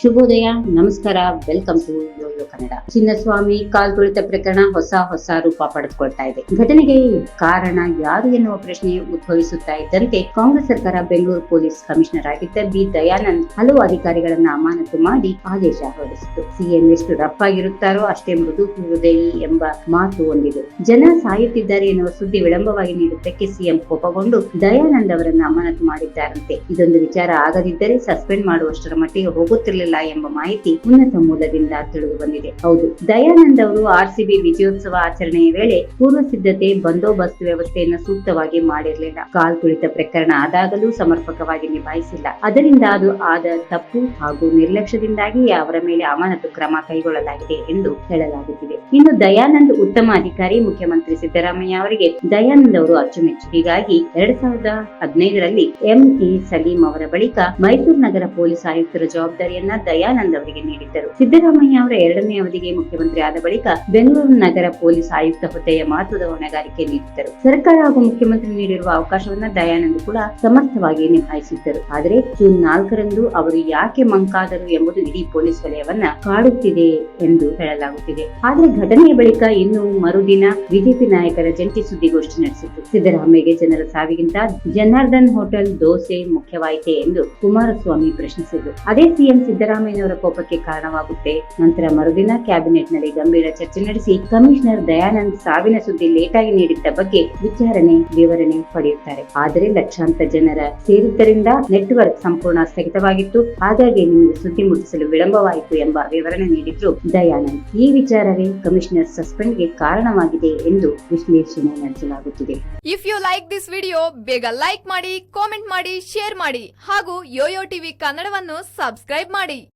ಶುಭೋದಯ, ನಮಸ್ಕಾರ welcome to Yoyo Kannada Chinnaswamy ಕಾಲ್ ತುಳಿತ ಪ್ರಕರಣ ಹೊಸ ಹೊಸ ರೂಪ ಪಡೆದುಕೊಳ್ತಾ ಇದೆ. ಘಟನೆಗೆ ಕಾರಣ ಯಾರು ಎನ್ನುವ ಪ್ರಶ್ನೆ ಉದ್ಭವಿಸುತ್ತಾ ಇದ್ದಂತೆ ಕಾಂಗ್ರೆಸ್ ಸರ್ಕಾರ ಬೆಂಗಳೂರು ಪೊಲೀಸ್ ಕಮಿಷನರ್ ಆಗಿದ್ದ ಬಿ. ದಯಾನಂದ್ ಹಲವು ಅಧಿಕಾರಿಗಳನ್ನ ಅಮಾನತು ಮಾಡಿ ಆದೇಶ ಹೊರಡಿಸಿತು ಸಿಎಂ ಎಷ್ಟು ರಫ್ ಆಗಿರುತ್ತಾರೋ ಅಷ್ಟೇ ಮೃದು ಹೃದಯಿ ಎಂಬ ಮಾತು ಹೊಂದಿದೆ ಜನ ಸಾಯುತ್ತಿದ್ದಾರೆ ಎನ್ನುವ ಸುದ್ದಿ ವಿಳಂಬವಾಗಿ ನೀಡುವುದಕ್ಕೆ ಸಿಎಂ ಕೋಪಗೊಂಡು ದಯಾನಂದ್ ಅವರನ್ನ ಅಮಾನತು ಮಾಡಿದ್ದಾರಂತೆ. ಇದೊಂದು ವಿಚಾರ ಆಗದಿದ್ದರೆ ಸಸ್ಪೆಂಡ್ ಮಾಡುವಷ್ಟರ ಮಟ್ಟಿಗೆ ಹೋಗುತ್ತಿರಲಿಲ್ಲ. ಎಂಬ ಮಾಹಿತಿ ಉನ್ನತ ಮೂಲದಿಂದ ತಿಳಿದು ಬಂದಿದೆ. ಹೌದು, ದಯಾನಂದ್ ಅವರು ಆರ್ಸಿಬಿ ವಿಜಯೋತ್ಸವ ಆಚರಣೆಯ ವೇಳೆ ಪೂರ್ವ ಸಿದ್ಧತೆ, ಬಂದೋಬಸ್ತ್ ವ್ಯವಸ್ಥೆಯನ್ನು ಸೂಕ್ತವಾಗಿ ಮಾಡಿರಲಿಲ್ಲ. ಕಾಲ್ ಕುಳಿತ ಪ್ರಕರಣ ಆದಾಗಲೂ ಸಮರ್ಪಕವಾಗಿ ನಿಭಾಯಿಸಿಲ್ಲ. ಅದರಿಂದ ಅದು ಆದ ತಪ್ಪು ಹಾಗೂ ನಿರ್ಲಕ್ಷ್ಯದಿಂದಾಗಿ ಅವರ ಮೇಲೆ ಅಮಾನತು ಕ್ರಮ ಕೈಗೊಳ್ಳಲಾಗಿದೆ ಎಂದು ಹೇಳಲಾಗುತ್ತಿದೆ. ಇನ್ನು ದಯಾನಂದ್ ಉತ್ತಮ ಅಧಿಕಾರಿ ಮುಖ್ಯಮಂತ್ರಿ ಸಿದ್ದರಾಮಯ್ಯ ಅವರಿಗೆ ದಯಾನಂದ್ ಅವರು ಅಚ್ಚುಮೆಚ್ಚು ಹೀಗಾಗಿ ಎರಡ್ ಸಾವಿರದ ಹದಿನೈದರಲ್ಲಿ ಎಂಇ ಸಲೀಂ ಅವರ ಬಳಿಕ ಮೈಸೂರು ನಗರ ಪೊಲೀಸ್ ಆಯುಕ್ತರ ಜವಾಬ್ದಾರಿಯನ್ನ ದಯಾನಂದ್ ಅವರಿಗೆ ನೀಡಿದ್ದರು. ಸಿದ್ದರಾಮಯ್ಯ ಅವರ ಎರಡನೇ ಅವಧಿಗೆ ಮುಖ್ಯಮಂತ್ರಿ ಆದ ಬಳಿಕ ಬೆಂಗಳೂರು ನಗರ ಪೊಲೀಸ್ ಆಯುಕ್ತ ಹುದ್ದೆಯ ಮಹತ್ವದ ಹೊಣೆಗಾರಿಕೆ ನೀಡಿದ್ದರು. ಸರ್ಕಾರ ಹಾಗೂ ಮುಖ್ಯಮಂತ್ರಿ ನೀಡಿರುವ ಅವಕಾಶವನ್ನ ದಯಾನಂದ್ ಕೂಡ ಸಮರ್ಥವಾಗಿ ನಿಭಾಯಿಸಿದ್ದರು. ಆದರೆ ಜೂನ್ ನಾಲ್ಕರಂದು ಅವರು ಯಾಕೆ ಮಂಕಾದರು ಎಂಬುದು ಇಡೀ ಪೊಲೀಸ್ ವಲಯವನ್ನ ಕಾಡುತ್ತಿದೆ ಎಂದು ಹೇಳಲಾಗುತ್ತಿದೆ. ಆದರೆ ಘಟನೆಯ ಬಳಿಕ ಇನ್ನು ಮರುದಿನ ಬಿಜೆಪಿ ನಾಯಕರ ಜಂಟಿ ಸುದ್ದಿಗೋಷ್ಠಿ ನಡೆಸಿತು ಸಿದ್ದರಾಮಯ್ಯಗೆ ಜನರ ಸಾವಿಗಿಂತ ಜನಾರ್ದನ್ ಹೋಟೆಲ್ ದೋಸೆ ಮುಖ್ಯವಾಯಿತೆ ಎಂದು ಕುಮಾರಸ್ವಾಮಿ ಪ್ರಶ್ನಿಸಿದರು. ಅದೇ ಸಿಎಂ ಸಿದ್ದರಾಮಯ್ಯನವರ ಕೋಪಕ್ಕೆ ಕಾರಣವಾಗುತ್ತೆ. ನಂತರ ಮರುದಿನ ಕ್ಯಾಬಿನೆಟ್ನಲ್ಲಿ ಗಂಭೀರ ಚರ್ಚೆ ನಡೆಸಿ ಕಮಿಷನರ್ ದಯಾನಂದ್ ಸಾವಿನ ಸುದ್ದಿ ಲೇಟಾಗಿ ನೀಡಿದ್ದ ಬಗ್ಗೆ ವಿಚಾರಣೆ, ವಿವರಣೆ ಪಡೆಯುತ್ತಾರೆ. ಆದರೆ ಲಕ್ಷಾಂತರ ಜನರ ಸೇರಿದ್ದರಿಂದ ನೆಟ್ವರ್ಕ್ ಸಂಪೂರ್ಣ ಸ್ಥಗಿತವಾಗಿತ್ತು. ಹಾಗಾಗಿ ನಿಮಗೆ ಸುದ್ದಿ ಮುಟ್ಟಿಸಲು ವಿಳಂಬವಾಯಿತು ಎಂಬ ವಿವರಣೆ ನೀಡಿದ್ರು ದಯಾನಂದ್. ಈ ವಿಚಾರವೇ ಕಮಿಷನರ್ ಸಸ್ಪೆಂಡ್ಗೆ ಕಾರಣವಾಗಿದೆ ಎಂದು ವಿಶ್ಲೇಷಣೆ ನಡೆಸಲಾಗುತ್ತಿದೆ. If you like this video ಬೇಗ ಲೈಕ್ ಮಾಡಿ ಕಾಮೆಂಟ್ ಮಾಡಿ ಶೇರ್ ಮಾಡಿ ಹಾಗೂ ಯೋಯೋ ಟಿವಿ ಕನ್ನಡವನ್ನು ಸಬ್ಸ್ಕ್ರೈಬ್ ಮಾಡಿ. はい。